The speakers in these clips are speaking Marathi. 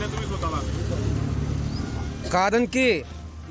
तुम्ही स्वतःला. कारण की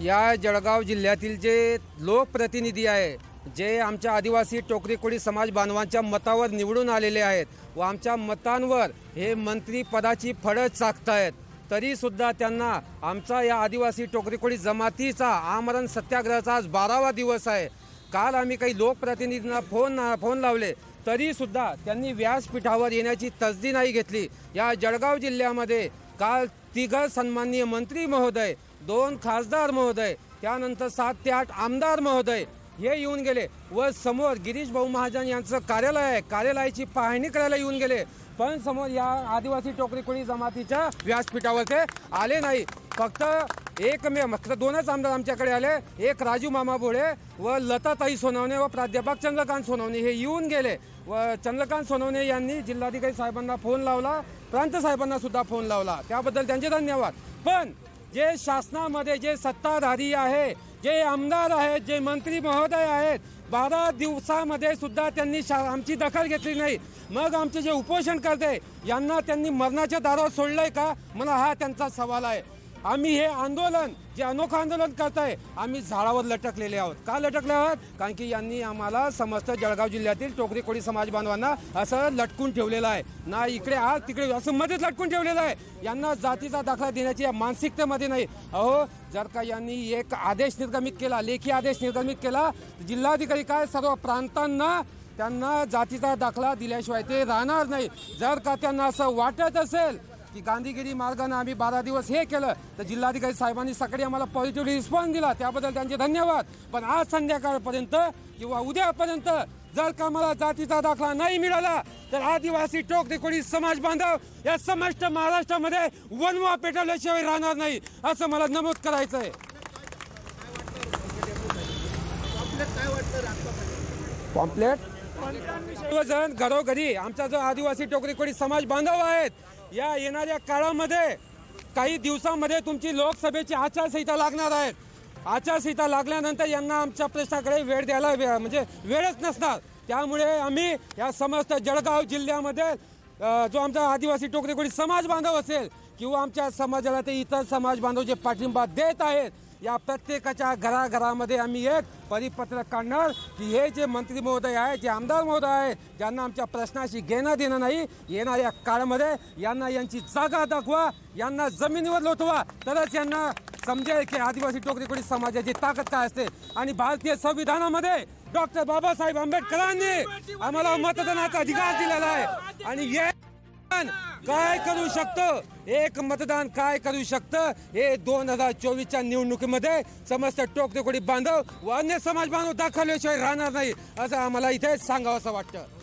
या जळगाव जिल्ह्यातील जे लोकप्रतिनिधी आहे जे आमच्या आदिवासी टोकरीकोळी समाज बांधवांच्या मतावर निवडून आलेले आहेत व आमच्या मतांवर हे मंत्री पदाची फळं चाकतायत तरी सुद्धा त्यांना आमचा या आदिवासी टोकरीकोळी जमातीचा आमरण सत्याग्रहाचा आज बारावा दिवस आहे. काल आम्ही काही लोकप्रतिनिधींना फोन फोन लावले तरी सुद्धा त्यांनी व्यासपीठावर येण्याची तसदी नाही घेतली. या जळगाव जिल्ह्यामध्ये काल तिघ सन्माननीय मंत्री महोदय दोन खासदार महोदय त्यानंतर सात ते आठ आमदार महोदय हे येऊन गेले व समोर गिरीश भाऊ महाजन यांचं कार्यालय आहे. कार्यालयाची पाहणी करायला येऊन गेले. पण समोर या आदिवासी टोकरी कोळी जमातीच्या व्यासपीठावर ते आले नाही. फक्त एकमेव फक्त दोनच आमदार आमच्याकडे आले. एक राजू मामा भोळे व लताताई सोनवणे व प्राध्यापक चंद्रकांत सोनवणे हे येऊन गेले. व चंद्रकांत सोनवणे यांनी जिल्हाधिकारी साहेबांना फोन लावला प्रांत साहेबांना सुद्धा फोन लावला. त्याबद्दल त्यांचे धन्यवाद. पण जे शासनामध्ये जे सत्ताधारी आहे जे आमदार आहेत जे मंत्री महोदय आहेत बारा दिवसामध्ये सुद्धा त्यांनी शा आमची दखल घेतली नाही. मग आमचे जे उपोषण करते यांना त्यांनी मरणाच्या दारावर सोडलंय का? मला हा त्यांचा सवाल आहे. आम्ही हे आंदोलन जे अनोखं आंदोलन करताय आम्ही झाडावर लटकलेले आहोत. का लटकले आहोत? कारण की यांनी आम्हाला समस्त जळगाव जिल्ह्यातील टोकरी कोळी समाज बांधवांना असं लटकून ठेवलेलं आहे. ना इकडे आज तिकडे असं मध्येच लटकून ठेवलेलं आहे. यांना जातीचा दाखला देण्याची या मानसिकतेमध्ये नाही. अहो जर का यांनी एक आदेश निर्गमित केला लेखी आदेश निर्गमित केला जिल्हाधिकारी काय सर्व प्रांतांना त्यांना जातीचा दाखला दिल्याशिवाय ते राहणार नाही. जर का त्यांना असं वाटत असेल की गांधीगिरी मार्गाने आम्ही बारा दिवस हे केलं. तर जिल्हाधिकारी साहेबांनी सकाळी आम्हाला पॉझिटिव्ह रिस्पॉन्स दिला. त्याबद्दल त्यांचे धन्यवाद. पण आज संध्याकाळपर्यंत किंवा उद्यापर्यंत जर का मला जातीचा दाखला नाही मिळाला तर आदिवासी टोकरी कोळी समाज बांधव या समस्त महाराष्ट्रामध्ये वनवा पेटवल्याशिवाय राहणार नाही असं मला नमूद करायचं आहे पॉम्पलेट सर्वजण घरोघरी आमचा जो आदिवासी टोकरी कोळी समाज बांधव आहेत या येणाऱ्या काळामध्ये काही दिवसामध्ये तुमची लोकसभेची आचारसंहिता लागणार आहेत आचारसंहिता लागल्यानंतर यांना आमच्या प्रश्नाकडे वेळ द्यायला वे- म्हणजे वेळच नसणार. त्यामुळे आम्ही या समस्त जळगाव जिल्ह्यामध्ये जो आमचा आदिवासी टोकरी कोळी समाज बांधव असेल किंवा आमच्या समाजाला ते इतर समाज बांधव जे पाठिंबा देत आहेत या प्रत्येकाच्या घराघरामध्ये आम्ही एक परिपत्रक काढणार की हे जे मंत्री महोदय आहे जे आमदार महोदय आहे ज्यांना आमच्या प्रश्नाशी घेणं देणं नाही येणाऱ्या काळामध्ये यांना यांची जागा दाखवा यांना जमिनीवर लोटवा. तरच यांना समजेल की आदिवासी टोकरीकोडी समाजाची ताकद काय असते. आणि भारतीय संविधानामध्ये डॉक्टर बाबासाहेब आंबेडकरांनी आम्हाला मतदानाचा अधिकार दिलेला आहे. आणि हे काय करू शकतो? एक मतदान काय करू शकतं? हे दोन हजार चोवीसच्या निवडणुकीमध्ये समस्त टोक कोणी बांधव व अन्य समाज बांधव दाखवल्याशिवाय राहणार नाही असं आम्हाला इथे सांगावं असं वाटतं.